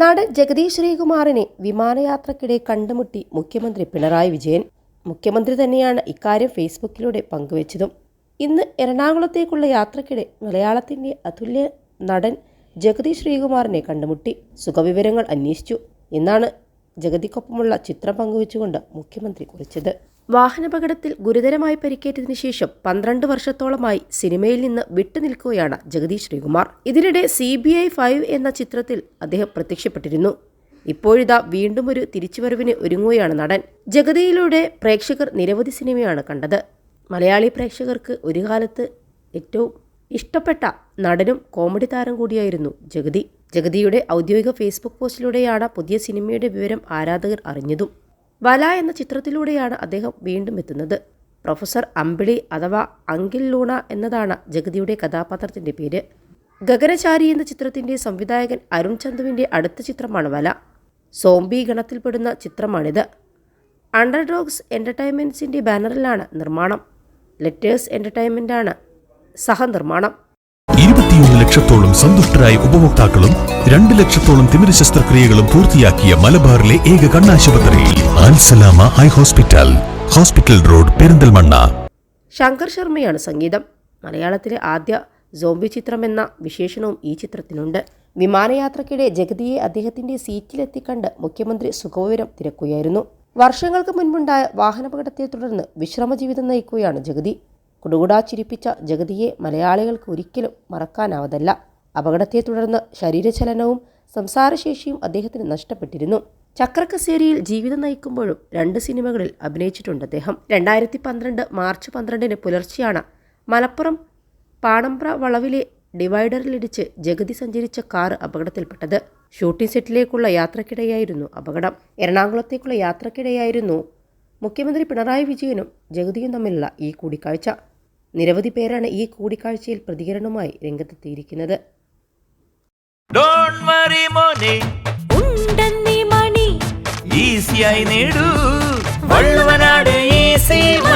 നടൻ ജഗദീഷ് ശ്രീകുമാറിനെ വിമാനയാത്രക്കിടെ കണ്ടുമുട്ടി മുഖ്യമന്ത്രി പിണറായി വിജയൻ. മുഖ്യമന്ത്രി തന്നെയാണ് ഇക്കാര്യം ഫേസ്ബുക്കിലൂടെ പങ്കുവച്ചതും. ഇന്ന് എറണാകുളത്തേക്കുള്ള യാത്രക്കിടെ മലയാളത്തിന്റെ അതുല്യ നടൻ ജഗദീഷ് ശ്രീകുമാറിനെ കണ്ടുമുട്ടി. സുഖവിവരങ്ങൾ അന്വേഷിച്ചു. എന്നാണ് ജഗതിക്കൊപ്പമുള്ള ചിത്രം പങ്കുവച്ചുകൊണ്ട് മുഖ്യമന്ത്രി കുറിച്ചത്. വാഹനാപകടത്തിൽ ഗുരുതരമായി പരിക്കേറ്റതിനു ശേഷം പന്ത്രണ്ട് വർഷത്തോളമായി സിനിമയിൽ നിന്ന് വിട്ടുനിൽക്കുകയാണ് ജഗദീഷ് ശ്രീകുമാർ. ഇതിനിടെ സി ബി ഐ ഫൈവ് എന്ന ചിത്രത്തിൽ അദ്ദേഹം പ്രത്യക്ഷപ്പെട്ടിരുന്നു. ഇപ്പോഴിതാ വീണ്ടും ഒരു തിരിച്ചുവരവിന് ഒരുങ്ങുകയാണ് നടൻ. ജഗതിയിലൂടെ പ്രേക്ഷകർ നിരവധി സിനിമയാണ് കണ്ടത്. മലയാളി പ്രേക്ഷകർക്ക് ഒരു കാലത്ത് ഏറ്റവും ഇഷ്ടപ്പെട്ട നടനും കോമഡി താരം കൂടിയായിരുന്നു ജഗതി. ജഗതിയുടെ ഔദ്യോഗിക ഫേസ്ബുക്ക് പോസ്റ്റിലൂടെയാണ് പുതിയ സിനിമയുടെ വിവരം ആരാധകർ അറിഞ്ഞതും. വല എന്ന ചിത്രത്തിലൂടെയാണ് അദ്ദേഹം വീണ്ടും എത്തുന്നത്. പ്രൊഫസർ അമ്പിളി അഥവാ അങ്കിൾ ലൂണ എന്നതാണ് ജഗതിയുടെ കഥാപാത്രത്തിന്റെ പേര്. ഗഗനചാരി എന്ന ചിത്രത്തിന്റെ സംവിധായകൻ അരുൺ ചന്ദുവിന്റെ അടുത്ത ചിത്രമാണ് വല. സോംബി ഗണത്തിൽപ്പെടുന്ന ചിത്രമാണിത്. അണ്ടർഡോഗ്സ് എന്റർടൈൻമെന്റ്സിന്റെ ബാനറിലാണ് നിർമ്മാണം. ലെറ്റേഴ്സ് എന്റർടൈൻമെന്റാണ് സഹനിർമ്മാണം. ഇരുപത്തിയൊന്ന് ലക്ഷത്തോളം സന്തുഷ്ടരായ ഉപഭോക്താക്കളും രണ്ട് ലക്ഷത്തോളം തിമിര ശസ്ത്രക്രിയകളും പൂർത്തിയാക്കിയ മലബാറിലെ ഏക കണ്ണാശുപത്രി Alsalama high hospital hospital road Perinthalmanna. Shankar ശർമ്മയാണ് സംഗീതം. മലയാളത്തിലെ ആദ്യ സോംബി ചിത്രമെന്ന വിശേഷണവും ഈ ചിത്രത്തിനുണ്ട് വിമാനയാത്രക്കിടെ ജഗതിയെ അദ്ദേഹത്തിന്റെ സീറ്റിലെത്തിക്കണ്ട് മുഖ്യമന്ത്രി സുഖവിവരം തിരക്കുകയായിരുന്നു. വർഷങ്ങൾക്ക് മുൻപുണ്ടായ വാഹനാപകടത്തെ തുടർന്ന് വിശ്രമജീവിതം നയിക്കുകയാണ് ജഗതി. കുടുകുടാ ചിരിപ്പിച്ച ജഗതിയെ മലയാളികൾക്ക് ഒരിക്കലും മറക്കാനാവതല്ല. അപകടത്തെ തുടർന്ന് ശരീരചലനവും സംസാരശേഷിയും അദ്ദേഹത്തിന് നഷ്ടപ്പെട്ടിരുന്നു. ചക്രക്കസേരിയിൽ ജീവിതം നയിക്കുമ്പോഴും രണ്ട് സിനിമകളിൽ അഭിനയിച്ചിട്ടുണ്ട് അദ്ദേഹം. രണ്ടായിരത്തി പന്ത്രണ്ട് മാർച്ച് പന്ത്രണ്ടിന് പുലർച്ചെയാണ് മലപ്പുറം പാണമ്പ്ര വളവിലെ ഡിവൈഡറിലിടിച്ച് ജഗതി സഞ്ചരിച്ച കാർ അപകടത്തിൽപ്പെട്ടത്. ഷൂട്ടിംഗ് സെറ്റിലേക്കുള്ള യാത്രക്കിടെയായിരുന്നു അപകടം. എറണാകുളത്തേക്കുള്ള യാത്രക്കിടെയായിരുന്നു മുഖ്യമന്ത്രി പിണറായി വിജയനും ജഗതിയും തമ്മിലുള്ള ഈ കൂടിക്കാഴ്ച. നിരവധി പേരാണ് ഈ കൂടിക്കാഴ്ചയിൽ പ്രതികരണവുമായി രംഗത്തെത്തിയിരിക്കുന്നത്.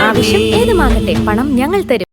ആവശ്യം ഏതുമാകട്ടെ പണം ഞങ്ങൾ തരും.